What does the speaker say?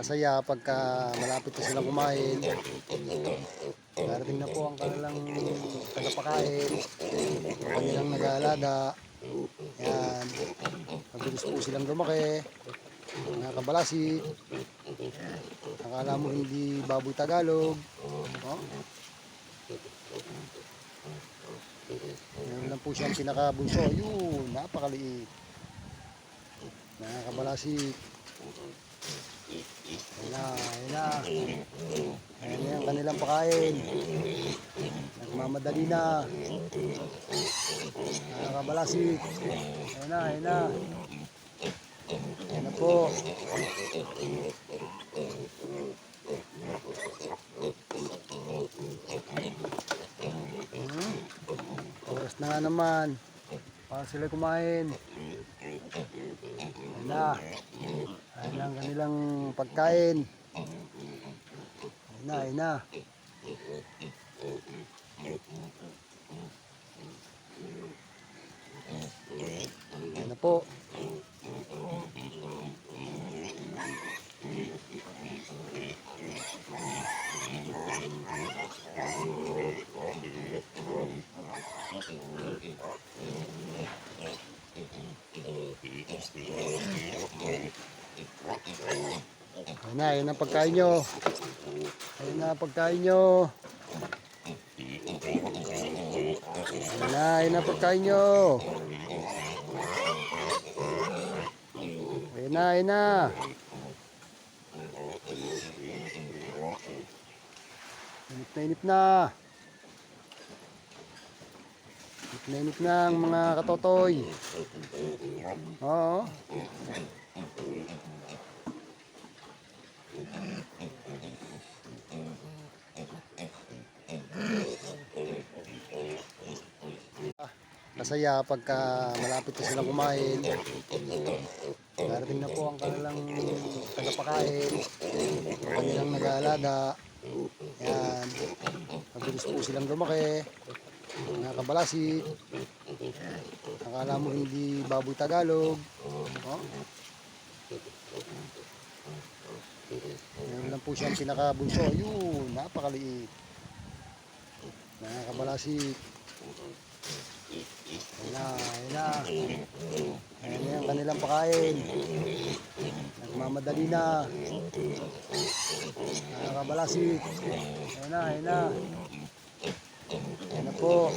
Masaya pagka malapit na silang kumain. Darating na po ang kanilang tagapakain. Ang kanilang nag-aalaga. Yan. Mabilis po silang lumaki. Mga kabalasi. Akala mo hindi baboy Tagalog. Oh. Meron lang po siyang pinakabunso. Ayun, napakaliit. Mga Ayan na, ayan na. Yung kanilang pakain. Nagmamadali na. Mga kabalasi. Ayan na, ayan na. Ayan na po. Hmm. Oras na nga naman. Para sila kumain. Ayan na. Ayan ang kanilang pagkain. Ayan na, ayan na. Ayan na po. Ayan na, ayan ang pagkain nyo. Ayan na pagkain nyo. Ayan na, ayan ang pagkain nyo. Ayan na, ayan na. Inip na inip na. Inip na inip na ang mga katotoy. Oo. Masaya pagka malapit na silang kumain. Darating na po ang kanilang tagapakain. Ang kanilang nag-aalaga. Yan. Mabilis po silang lumaki. Mga kabalasi. Akala mo hindi baboy Tagalog. Oh. Meron lang po siyang pinakabunso. Ayun, napakaliit. Mga kabalasi. Ayan na, ayan yung kanilang pakain. Nagmamadali na. Mga kabalasi. Ayan na, ayan na. Ayan na po.